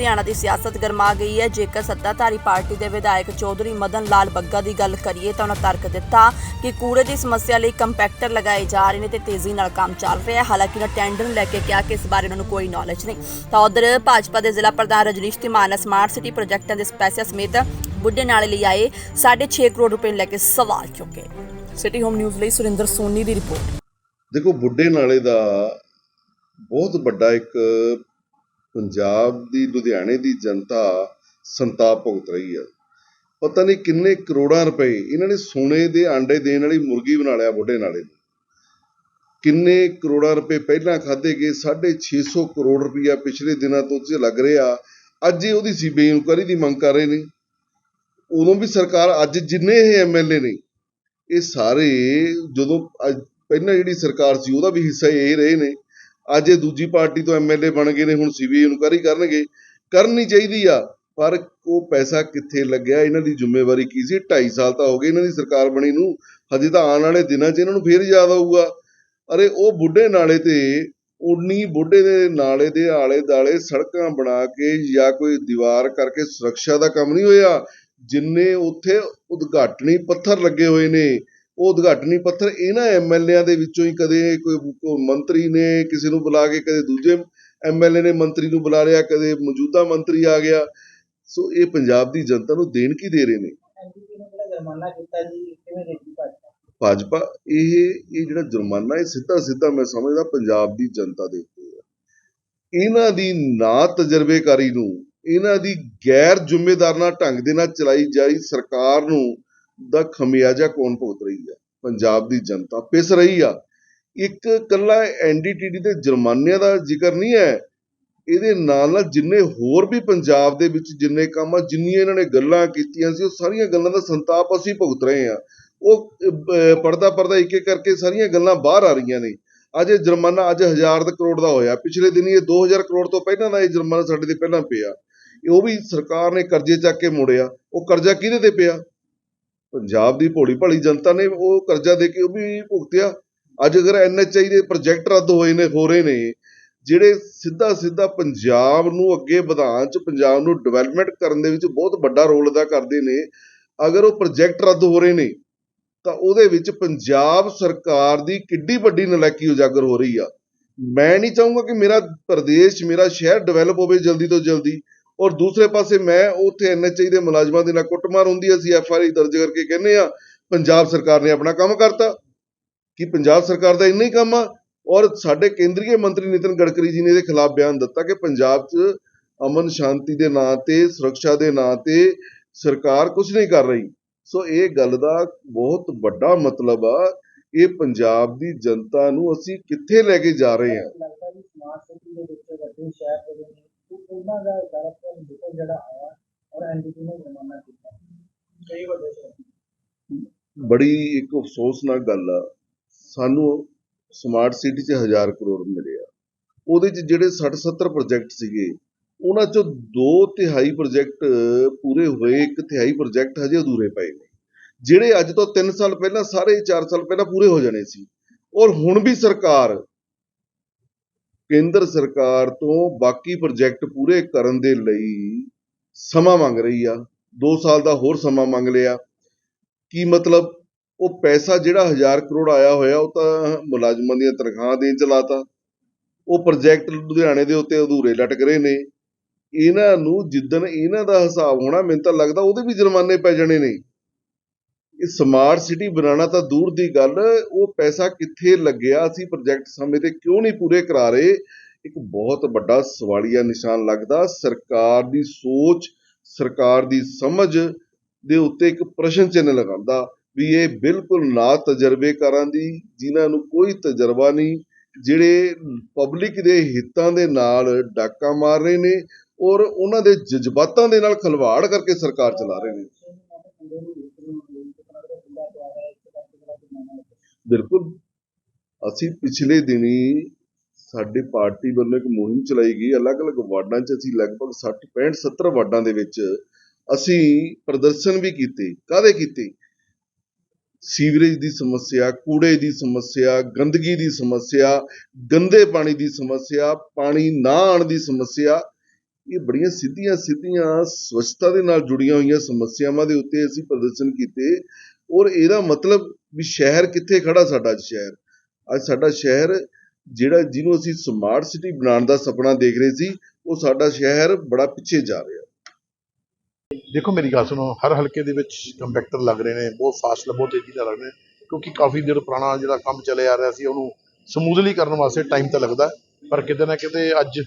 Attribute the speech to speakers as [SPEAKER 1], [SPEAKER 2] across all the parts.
[SPEAKER 1] ਲੁਧਿਆਣਾ ਦੀ ਸਿਆਸਤ ਗਰਮਾ ਗਈ ਹੈ। ਜੇਕਰ ਸੱਤਾਧਾਰੀ ਪਾਰਟੀ ਦੇ ਵਿਧਾਇਕ ਚੌਧਰੀ ਮਦਨ ਲਾਲ ਬੱਗਾ ਦੀ ਗੱਲ ਕਰੀਏ ਤਾਂ ਉਹਨਾਂ ਤਰਕ ਦਿੱਤਾ ਕਿ ਕੂੜੇ ਦੀ ਸਮੱਸਿਆ ਲਈ ਕੰਪੈਕਟਰ ਲਗਾਏ ਜਾ ਰਹੇ ਨੇ ਤੇ ਤੇਜ਼ੀ ਨਾਲ ਕੰਮ ਚੱਲ ਰਿਹਾ ਹੈ। ਹਾਲਾਂਕਿ ਉਹਨਾਂ ਟੈਂਡਰ ਲੈ ਕੇ ਕਿਹਾ ਕਿ ਇਸ ਬਾਰੇ ਉਹਨਾਂ ਨੂੰ ਕੋਈ ਨੌਲੇਜ ਨਹੀਂ। ਤਾਂ ਉਧਰ ਭਾਜਪਾ ਦੇ ਜ਼ਿਲ੍ਹਾ ਪ੍ਰਧਾਨ ਰਜਨੀਸ਼ ਧੀਮਾਨ ਸਮਾਰਟ ਸਿਟੀ ਪ੍ਰੋਜੈਕਟਾਂ ਦੇ ਪੈਸਿਆਂ ਸਮੇਤ ਬੁੱਢੇ ਨਾਲੇ ਲਈ ਆਏ 6.5 ਕਰੋੜ ਰੁਪਏ ਲੈ ਕੇ ਸਵਾਲ ਚੁੱਕੇ। ਸਿਟੀ ਹੋਮ ਨਿਊਜ਼ ਲਈ ਸੁਰਿੰਦਰ ਸੋਨੀ ਦੀ ਰਿਪੋਰਟ।
[SPEAKER 2] ਦੇਖੋ, ਬੁੱਢੇ ਨਾਲੇ ਦਾ ਬਹੁਤ ਵੱਡਾ ਇੱਕ ਪੰਜਾਬ ਦੀ, ਲੁਧਿਆਣੇ ਦੀ ਜਨਤਾ ਸੰਤਾਪ ਭੁਗਤ ਰਹੀ ਹੈ। ਪਤਾ ਨਹੀਂ ਕਿੰਨੇ ਕਰੋੜਾਂ ਰੁਪਏ ਇਹਨਾਂ ਨੇ ਸੋਨੇ ਦੇ ਆਂਡੇ ਦੇਣ ਵਾਲੀ ਮੁਰਗੀ ਬਣਾ ਲਿਆ ਬੁੱਢੇ ਨਾਲੇ ਕਿੰਨੇ ਕਰੋੜਾਂ ਰੁਪਏ ਪਹਿਲਾਂ ਖਾਦੇ ਗਏ 650 ਕਰੋੜ ਰੁਪਇਆ ਪਿਛਲੇ ਦਿਨਾਂ ਤੋਂ ਚ ਲੱਗ ਰਿਹਾ। ਅੱਜ ਹੀ ਉਹਦੀ ਸੀਬੀਆਈ ਇਨਕੁਆਇਰੀ ਦੀ ਮੰਗ ਕਰ ਰਹੇ ਨੇ। ਉਦੋਂ ਵੀ ਸਰਕਾਰ, ਅੱਜ ਜਿੰਨੇ ਇਹ ਐਮਐਲਏ ਨੇ, ਇਹ ਸਾਰੇ ਜਦੋਂ ਅੱਜ ਪਹਿਲਾਂ ਜਿਹੜੀ ਸਰਕਾਰ ਸੀ ਉਹਦਾ ਵੀ ਹਿੱਸਾ ਇਹ ਰਹੇ ਨੇ। ਅੱਜ ਇਹ ਦੂਜੀ ਪਾਰਟੀ ਤੋਂ ਐਮਐਲਏ ਬਣ ਗਏ ਨੇ, ਹੁਣ ਸੀਬੀਆਈ ਇਨਕੁਆਇਰੀ ਕਰਨਗੇ। ਕਰਨੀ ਚਾਹੀਦੀ ਆ, ਪਰ ਉਹ ਪੈਸਾ ਕਿੱਥੇ ਲੱਗਿਆ? ਇਹਨਾਂ ਦੀ ਜ਼ਿੰਮੇਵਾਰੀ ਕੀ ਸੀ? 2.5 ਸਾਲ ਤਾਂ ਹੋ ਗਏ ਇਹਨਾਂ ਦੀ ਸਰਕਾਰ ਬਣੀ ਨੂੰ। ਹਜੇ ਤਾਂ ਆਉਣ ਵਾਲੇ ਦਿਨਾਂ 'ਚ ਇਹਨਾਂ ਨੂੰ ਫੇਰ ਯਾਦ ਆਊਗਾ। ਅਰੇ ਉਹ ਬੁੱਢੇ ਨਾਲੇ ਤੇ ਉਨੀ ਬੁੱਢੇ ਦੇ ਨਾਲੇ ਦੇ ਆਲੇ ਦਾਲੇ ਸੜਕਾਂ ਬਣਾ ਕੇ ਜਾਂ ਕੋਈ ਦੀਵਾਰ ਕਰਕੇ ਸੁਰੱਖਿਆ ਦਾ ਕੰਮ ਨਹੀਂ ਹੋਇਆ, ਜਿੰਨੇ ਉੱਥੇ ਉਦਘਾਟਨੀ ਪੱਥਰ ਲੱਗੇ ਹੋਏ ਨੇ। ਉਹ ਉਦਘਾਟਨੀ ਪੱਥਰ ਇਹਨਾਂ ਐਮਐਲਏਆਂ ਦੇ ਵਿੱਚੋਂ ਹੀ ਕਦੇ ਕੋਈ ਮੰਤਰੀ ਨੇ ਕਿਸੇ ਨੂੰ ਬੁਲਾ ਕੇ ਕਦੇ ਦੂਜੇ ਐਮਐਲਏ ਨੇ ਮੰਤਰੀ ਨੂੰ ਬੁਲਾ ਲਿਆ, ਕਦੇ ਮੌਜੂਦਾ ਮੰਤਰੀ ਆ ਗਿਆ। ਸੋ ਇਹ ਪੰਜਾਬ ਦੀ ਜਨਤਾ ਨੂੰ ਦੇਣ ਕੀ ਦੇ ਰਹੇ ਨੇ?
[SPEAKER 3] ਭਾਜਪਾ,
[SPEAKER 2] ਇਹ ਇਹ ਜਿਹੜਾ ਜੁਰਮਾਨਾ ਹੈ ਸਿੱਧਾ ਸਿੱਧਾ ਮੈਂ ਸਮਝਦਾ ਪੰਜਾਬ ਦੀ ਜਨਤਾ ਦੇ ਉੱਤੇ ਹੈ ਇਹਨਾਂ ਦੀ ਨਾ ਤਜਰਬੇਕਾਰੀ ਨੂੰ, ਇਹਨਾਂ ਦੀ ਗੈਰ ਜ਼ਿੰਮੇਦਾਰਾਨਾ ਢੰਗ ਦੇ ਨਾਲ ਚਲਾਈ ਜਾਈ ਸਰਕਾਰ ਨੂੰ ਦਾ ਖਮਿਆਜਾ ਕੌਣ ਭੁਗਤ ਰਹੀ ਹੈ? ਪੰਜਾਬ ਦੀ ਜਨਤਾ ਪਿਸ ਰਹੀ ਆ। ਇੱਕ ਕੱਲਾ ਐਨਡੀਟੀਡੀ ਦੇ ਜੁਰਮਾਨਿਆਂ ਦਾ ਜ਼ਿਕਰ ਨਹੀਂ ਹੈ। ਇਹਦੇ ਨਾਲ ਨਾਲ ਜਿੰਨੇ ਹੋਰ ਵੀ ਪੰਜਾਬ ਦੇ ਵਿੱਚ ਜਿੰਨੇ ਕੰਮ ਆ, ਜਿੰਨੀਆਂ ਇਹਨਾਂ ਨੇ ਗੱਲਾਂ ਕੀਤੀਆਂ ਸੀ, ਉਹ ਸਾਰੀਆਂ ਗੱਲਾਂ ਦਾ ਸੰਤਾਪ ਅਸੀਂ ਭੁਗਤ ਰਹੇ ਹਾਂ। ਉਹ ਪਰਦਾ ਪਰਦਾ ਇੱਕ ਇੱਕ ਕਰਕੇ ਸਾਰੀਆਂ ਗੱਲਾਂ ਬਾਹਰ ਆ ਰਹੀਆਂ ਨੇ। ਅੱਜ ਇਹ ਜੁਰਮਾਨਾ ਅੱਜ 1000 ਕਰੋੜ ਦਾ ਹੋਇਆ। ਪਿਛਲੇ ਦਿਨੀ ਇਹ 2000 ਕਰੋੜ ਤੋਂ ਪਹਿਲਾਂ ਦਾ ਇਹ ਜੁਰਮਾਨਾ ਸਾਡੇ ਤੇ ਪਹਿਲਾਂ ਪਿਆ। ਉਹ ਵੀ ਸਰਕਾਰ ਨੇ ਕਰਜ਼ੇ ਚੱਕ ਕੇ ਮੋੜਿਆ। ਉਹ ਕਰਜ਼ਾ ਕਿਹਦੇ ਤੇ ਪਿਆ? ਪੰਜਾਬ ਦੀ ਭੋਲੀ ਭਾਲੀ ਜਨਤਾ ਨੇ ਉਹ ਕਰਜ਼ਾ ਦੇ ਕੇ ਉਹ ਵੀ ਭੁਗਤਿਆ। ਅੱਜ ਅਗਰ ਐਨਐਚਆਈ ਦੇ ਪ੍ਰੋਜੈਕਟ ਰੱਦ ਹੋਏ ਨੇ, ਹੋ ਰਹੇ ਨੇ, ਜਿਹੜੇ ਸਿੱਧਾ ਸਿੱਧਾ ਪੰਜਾਬ ਨੂੰ ਅੱਗੇ ਵਧਾਉਣ ਚ, ਪੰਜਾਬ ਨੂੰ ਡਿਵੈਲਪਮੈਂਟ ਕਰਨ ਦੇ ਵਿੱਚ ਬਹੁਤ ਵੱਡਾ ਰੋਲ ਅਦਾ ਕਰਦੇ ਨੇ, ਅਗਰ ਉਹ ਪ੍ਰੋਜੈਕਟ ਰੱਦ ਹੋ ਰਹੇ ਨੇ, ਤਾਂ ਉਹਦੇ ਵਿੱਚ ਪੰਜਾਬ ਸਰਕਾਰ ਦੀ ਕਿੱਡੀ ਵੱਡੀ ਨਲਾਇਕੀ ਉਜਾਗਰ ਹੋ ਰਹੀ ਆ। ਮੈਂ ਨਹੀਂ ਚਾਹੂੰਗਾ ਕਿ ਮੇਰਾ ਪ੍ਰਦੇਸ਼, ਮੇਰਾ ਸ਼ਹਿਰ ਡਿਵੈਲਪ ਹੋਵੇ ਜਲਦੀ ਤੋਂ ਜਲਦੀ। ਔਰ ਦੂਸਰੇ ਪਾਸੇ ਮੈਂ ਉੱਥੇ ਐਨਐਚਆਈ ਦੇ ਮੁਲਾਜ਼ਮਾਂ ਦੇ ਨਾਲ ਕੁੱਟਮਾਰ ਹੁੰਦੀ ਅਸੀਂ ਐਫਆਰਆਈ ਦਰਜ ਕਰਕੇ ਕਹਿੰਦੇ ਆ, ਪੰਜਾਬ ਸਰਕਾਰ ਨੇ ਆਪਣਾ ਕੰਮ ਕਰਤਾ। ਕਿ ਪੰਜਾਬ ਸਰਕਾਰ ਦਾ ਇੰਨਾ ਹੀ ਕੰਮ ਆ? ਔਰ ਸਾਡੇ ਕੇਂਦਰੀ ਮੰਤਰੀ ਨਿਤਨ ਗਡਕਰੀ ਜੀ ਨੇ ਇਹਦੇ ਖਿਲਾਫ ਬਿਆਨ ਦਿੱਤਾ ਕਿ ਪੰਜਾਬ 'ਚ ਅਮਨ ਸ਼ਾਂਤੀ ਦੇ ਨਾਂ ਤੇ, ਸੁਰੱਖਿਆ ਦੇ ਨਾਂ ਤੇ ਸਰਕਾਰ ਕੁਝ ਨਹੀਂ ਕਰ ਰਹੀ। ਸੋ ਇਹ ਗੱਲ ਦਾ ਬਹੁਤ ਵੱਡਾ ਮਤਲਬ ਆ, ਇਹ ਪੰਜਾਬ ਦੀ ਜਨਤਾ ਨੂੰ ਅਸੀਂ ਕਿੱਥੇ ਲੈ ਕੇ ਜਾ ਰਹੇ ਹਾਂ ਬੜੀ ਇੱਕ ਅਫਸੋਸਨਾਕ ਗੱਲ ਆ। ਸਾਨੂੰ ਸਮਾਰਟ ਸਿਟੀ 'ਚ 1000 ਕਰੋੜ ਮਿਲਿਆ ਉਹਦੇ 'ਚ ਜਿਹੜੇ 60 70 ਪ੍ਰੋਜੈਕਟ ਸੀਗੇ, ਉਹਨਾਂ 'ਚੋਂ ਦੋ ਤਿਹਾਈ ਪ੍ਰੋਜੈਕਟ ਪੂਰੇ ਹੋਏ, ਇੱਕ ਤਿਹਾਈ ਪ੍ਰੋਜੈਕਟ ਹਜੇ ਅਧੂਰੇ ਪਏ ਨੇ। ਜਿਹੜੇ ਅੱਜ ਤੋਂ 3 ਸਾਲ ਪਹਿਲਾਂ, ਸਾਰੇ 4 ਸਾਲ ਪਹਿਲਾਂ ਪੂਰੇ ਹੋ ਜਾਣੇ ਸੀ। ਔਰ ਹੁਣ ਵੀ ਸਰਕਾਰ, ਕੇਂਦਰ ਸਰਕਾਰ ਤੋਂ ਬਾਕੀ ਪ੍ਰੋਜੈਕਟ ਪੂਰੇ ਕਰਨ ਦੇ ਲਈ ਸਮਾਂ ਮੰਗ ਰਹੀ ਆ। 2 ਸਾਲ ਦਾ ਹੋਰ ਸਮਾਂ ਮੰਗ ਲਿਆ। ਕੀ ਮਤਲਬ ਉਹ ਪੈਸਾ ਜਿਹੜਾ 1000 ਕਰੋੜ ਆਇਆ ਹੋਇਆ, ਉਹ ਤਾਂ ਮੁਲਾਜ਼ਮਾਂ ਦੀਆਂ ਤਨਖਾਹਾਂ ਦੇਣ ਚ ਲਾਤਾ। ਉਹ ਪ੍ਰੋਜੈਕਟ ਲੁਧਿਆਣੇ ਦੇ ਉੱਤੇ ਅਧੂਰੇ ਲਟਕ ਰਹੇ ਨੇ। ਇਹਨਾਂ ਨੂੰ ਜਿੱਦਣ ਇਹਨਾਂ ਦਾ ਹਿਸਾਬ ਹੋਣਾ, ਮੈਨੂੰ ਤਾਂ ਲੱਗਦਾ ਉਹਦੇ ਵੀ ਜੁਰਮਾਨੇ ਪੈ ਜਾਣੇ ਨੇ। ਇਹ ਸਮਾਰਟ ਸਿਟੀ ਬਣਾਉਣਾ ਤਾਂ ਦੂਰ ਦੀ ਗੱਲ, ਉਹ ਪੈਸਾ ਕਿੱਥੇ ਲੱਗਿਆ, ਅਸੀਂ ਪ੍ਰੋਜੈਕਟ ਸਮੇਂ ਤੇ ਕਿਉਂ ਨਹੀਂ ਪੂਰੇ ਕਰਾ ਰਹੇ? ਇੱਕ ਬਹੁਤ ਵੱਡਾ ਸਵਾਲੀਆ ਨਿਸ਼ਾਨ ਲੱਗਦਾ। ਸਰਕਾਰ ਦੀ ਸੋਚ, ਸਰਕਾਰ ਦੀ ਸਮਝ ਦੇ ਉੱਤੇ ਇੱਕ ਪ੍ਰਸ਼ਨ ਚਿੰਨ੍ਹ ਲਗਾਉਂਦਾ ਵੀ ਇਹ ਬਿਲਕੁਲ ਨਾ ਤਜਰਬੇਕਾਰਾਂ ਦੀ, ਜਿਨ੍ਹਾਂ ਨੂੰ ਕੋਈ ਤਜਰਬਾ ਨਹੀਂ, ਜਿਹੜੇ ਪਬਲਿਕ ਦੇ ਹਿੱਤਾਂ ਦੇ ਨਾਲ ਡਾਕਾ ਮਾਰ ਰਹੇ ਨੇ ਔਰ ਉਹਨਾਂ ਦੇ ਜਜ਼ਬਾਤਾਂ ਦੇ ਨਾਲ ਖਲਵਾੜ ਕਰਕੇ ਸਰਕਾਰ ਚਲਾ ਰਹੇ ਨੇ। ਬਿਲਕੁਲ। ਅਸੀਂ ਪਿਛਲੇ ਦਿਨੀ ਸਾਡੀ ਪਾਰਟੀ ਵੱਲੋਂ ਇੱਕ ਮੁਹਿੰਮ ਚਲਾਈ ਗਈ। ਅਲੱਗ-ਅਲੱਗ ਵਾਰਡਾਂ 'ਚ ਅਸੀਂ ਲਗਭਗ 60 65 70 ਵਾਰਡਾਂ ਦੇ ਵਿੱਚ ਅਸੀਂ ਪ੍ਰਦਰਸ਼ਨ ਵੀ ਕੀਤੇ। ਕਾਹਦੇ ਕੀਤੇ? ਸੀਵਰੇਜ ਦੀ ਸਮੱਸਿਆ, ਕੂੜੇ ਦੀ ਸਮੱਸਿਆ, ਗੰਦਗੀ ਦੀ ਸਮੱਸਿਆ, ਗੰਦੇ ਪਾਣੀ ਦੀ ਸਮੱਸਿਆ, ਪਾਣੀ ਨਾ ਆਉਣ ਦੀ ਸਮੱਸਿਆ। ਇਹ ਬੜੀਆਂ ਸਿੱਧੀਆਂ ਸਿੱਧੀਆਂ ਸਵੱਛਤਾ ਦੇ ਨਾਲ ਜੁੜੀਆਂ ਹੋਈਆਂ ਸਮੱਸਿਆਵਾਂ ਦੇ ਉੱਤੇ ਅਸੀਂ ਪ੍ਰਦਰਸ਼ਨ ਕੀਤੇ। ਔਰ ਇਹਦਾ ਮਤਲਬ ਵੀ ਸ਼ਹਿਰ ਕਿੱਥੇ ਖੜਾ ਸਾਡਾ ਸ਼ਹਿਰ? ਅੱਜ ਸਾਡਾ ਸ਼ਹਿਰ ਜਿਹੜਾ ਜਿਹਨੂੰ ਅਸੀਂ ਸਮਾਰਟ ਸਿਟੀ ਬਣਾਉਣ ਦਾ ਸੁਪਨਾ ਦੇਖ ਰਹੇ ਸੀ, ਉਹ ਸਾਡਾ ਸ਼ਹਿਰ ਬੜਾ ਪਿੱਛੇ ਜਾ ਰਿਹਾ।
[SPEAKER 4] ਦੇਖੋ, ਮੇਰੀ ਗੱਲ ਸੁਣੋ, ਹਰ ਹਲਕੇ ਦੇ ਵਿੱਚ ਕੰਪੈਕਟਰ ਲੱਗ ਰਹੇ ਨੇ, ਬਹੁਤ ਫਾਸਟ ਬਹੁਤ ਤੇਜ਼ੀ ਨਾਲ ਲੱਗ ਰਹੇ ਨੇ, ਕਿਉਂਕਿ ਕਾਫੀ ਦੇਰ ਪੁਰਾਣਾ ਜਿਹੜਾ ਕੰਮ ਚੱਲੇ ਆ ਰਿਹਾ ਸੀ, ਉਹਨੂੰ ਸਮੂਥਲੀ ਕਰਨ ਵਾਸਤੇ ਟਾਈਮ ਤਾਂ ਲੱਗਦਾ ਪਰ ਕਿਤੇ ਨਾ ਕਿਤੇ ਅੱਜ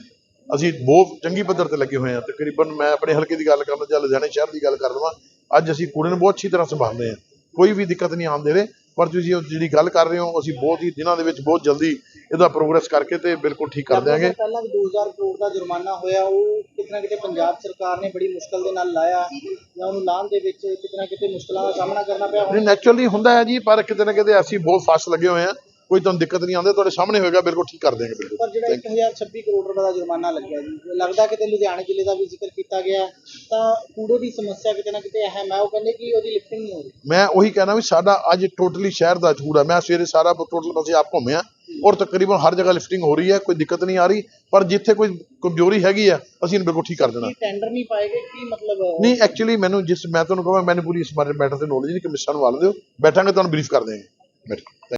[SPEAKER 4] ਅਸੀਂ ਬਹੁਤ ਚੰਗੀ ਪੱਧਰ ਤੇ ਲੱਗੇ ਹੋਏ ਹਾਂ, ਤਕਰੀਬਨ ਮੈਂ ਆਪਣੇ ਹਲਕੇ ਦੀ ਗੱਲ ਕਰਨਾ ਜਾਂ ਲੁਧਿਆਣੇ ਸ਼ਹਿਰ ਦੀ ਗੱਲ ਕਰ ਲਵਾਂ, ਅੱਜ ਅਸੀਂ ਕੂੜੇ ਨੂੰ ਬਹੁਤ ਅੱਛੀ ਤਰ੍ਹਾਂ ਸੰਭਾਲਦੇ ਹਾਂ, ਕੋਈ ਵੀ ਦਿੱਕਤ ਨਹੀਂ ਆਉਂਦੇ ਰਹੇ, ਪਰ ਤੁਸੀਂ ਜਿਹੜੀ ਗੱਲ ਕਰ ਰਹੇ ਹੋ, ਅਸੀਂ ਬਹੁਤ ਹੀ ਦਿਨਾਂ ਦੇ ਵਿੱਚ ਬਹੁਤ ਜਲਦੀ ਇਹਦਾ ਪ੍ਰੋਗਰੈਸ ਕਰਕੇ ਤੇ ਬਿਲਕੁਲ ਠੀਕ ਕਰ ਦਿਆਂਗੇ।
[SPEAKER 3] ਪਹਿਲਾਂ ਵੀ 2000 ਕਰੋੜ ਦਾ ਜੁਰਮਾਨਾ ਹੋਇਆ ਉਹ ਕਿਤੇ ਨਾ ਕਿਤੇ ਪੰਜਾਬ ਸਰਕਾਰ ਨੇ ਬੜੀ ਮੁਸ਼ਕਲ ਦੇ ਨਾਲ ਲਾਇਆ ਜਾਂ ਉਹਨੂੰ ਲਾਉਣ ਦੇ ਵਿੱਚ ਕਿਤੇ ਨਾ ਕਿਤੇ ਮੁਸ਼ਕਲਾਂ ਦਾ ਸਾਹਮਣਾ ਕਰਨਾ ਪਿਆ
[SPEAKER 4] ਨਹੀਂ ਨੈਚੁਰਲੀ ਹੁੰਦਾ ਹੈ ਜੀ ਪਰ ਕਿਤੇ ਨਾ ਕਿਤੇ ਅਸੀਂ ਬਹੁਤ ਫਾਸਟ ਲੱਗੇ ਹੋਏ ਹਾਂ ਕੋਈ ਤੁਹਾਨੂੰ ਦਿੱਕਤ ਨਹੀਂ ਆਉਂਦੀ ਤੁਹਾਡੇ ਸਾਹਮਣੇ ਹੋਏਗਾ ਬਿਲਕੁਲ ਠੀਕ ਕਰ ਦਿਆਂਗੇ ਬਿਲਕੁਲ।
[SPEAKER 3] ਪਰ ਜਿਹੜਾ 1026 ਕਰੋੜ ਰੁਪਏ ਦਾ ਜੁਰਮਾਨਾ ਲੱਗਿਆ ਜੀ ਲੱਗਦਾ ਕਿਤੇ ਲੁਧਿਆਣਾ ਜ਼ਿਲ੍ਹੇ ਦਾ ਵੀ ਜ਼ਿਕਰ ਕੀਤਾ ਗਿਆ ਤਾਂ ਕੂੜੇ ਦੀ ਸਮੱਸਿਆ ਕਿਤੇ ਨਾ ਕਿਤੇ ਅਹਿਮ ਹੈ ਉਹ ਕਹਿੰਦੇ ਕਿ ਉਹਦੀ ਲਿਫਟਿੰਗ ਨਹੀਂ ਹੋ ਰਹੀ।
[SPEAKER 4] ਮੈਂ ਉਹੀ ਕਹਿਣਾ ਵੀ ਸਾਡਾ ਅੱਜ ਟੋਟਲੀ ਸ਼ਹਿਰ ਦਾ ਝੂੜ ਹੈ ਮੈਂ ਸਵੇਰੇ ਸਾਰਾ ਟੋਟਲ ਪਾਸੇ ਆਪ ਘੁੰਮਿਆ ਔਰ ਤਕਰੀਬਨ ਹਰ ਜਗ੍ਹਾ ਲਿਫਟਿੰਗ ਹੋ ਰਹੀ ਹੈ ਕੋਈ ਦਿੱਕਤ ਨਹੀਂ ਆ ਰਹੀ ਪਰ ਜਿੱਥੇ ਕੋਈ ਕਮਜ਼ੋਰੀ ਹੈਗੀ ਆ ਅਸੀਂ ਇਹਨੂੰ ਬਿਲਕੁਲ ਠੀਕ ਕਰ ਦੇਣਾ।
[SPEAKER 3] ਟੈਂਡਰ ਨਹੀਂ ਪਾਏਗੇ ਕੀ ਮਤਲਬ
[SPEAKER 4] ਨਹੀਂ ਐਕਚੁਅਲੀ ਮੈਨੂੰ ਜਿਸ ਮੈਂ ਤੁਹਾਨੂੰ ਕਹਾਂ ਮੈਨੂੰ ਪੂਰੀ ਇਸ ਬਾਰੇ ਮੈਟਰ ਤੇ ਨੌਲੇਜ ਨਹੀਂ ਕਿ ਮਿਸ਼ਨ ਵਾਲ ਦਿਓ। ਬੈਠਾਂਗੇ ਤੁਹਾਨੂੰ ਬਰੀਫ ਕਰ ਦੇਵਾਂਗੇ